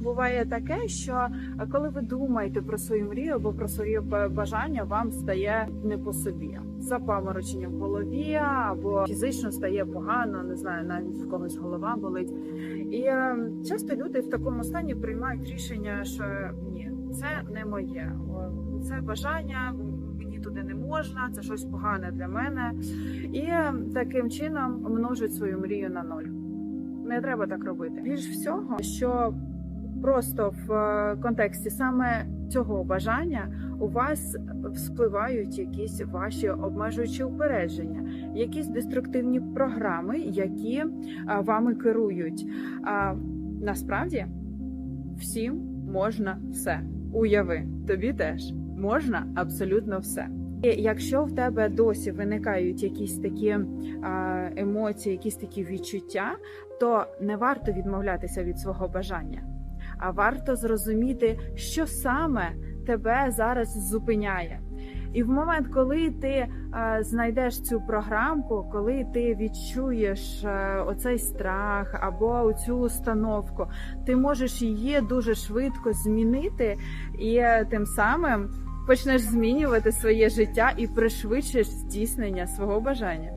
Буває таке, що е, коли ви думаєте про свою мрію або про своє бажання, вам стає не по собі. Запаморочення в голові, або фізично стає погано, не знаю, навіть в когось голова болить. І е, часто люди в такому стані приймають рішення, що ні, це не моє. Це бажання, туди не можна, це щось погане для мене. І е, таким чином множать свою мрію на ноль. Не треба так робити. Більш всього, що просто в е, контексті саме цього бажання у вас вспливають якісь ваші обмежуючі упередження, якісь деструктивні програми, які е, вами керують. А насправді всім можна все. Уяви, тобі теж можна абсолютно все. І якщо в тебе досі виникають якісь такі емоції, якісь такі відчуття, то не варто відмовлятися від свого бажання, а варто зрозуміти, що саме тебе зараз зупиняє. І в момент, коли ти е, знайдеш цю програмку, коли ти відчуєш е, оцей страх або цю установку, ти можеш її дуже швидко змінити, і е, тим самим почнеш змінювати своє життя і пришвидшиш здійснення свого бажання.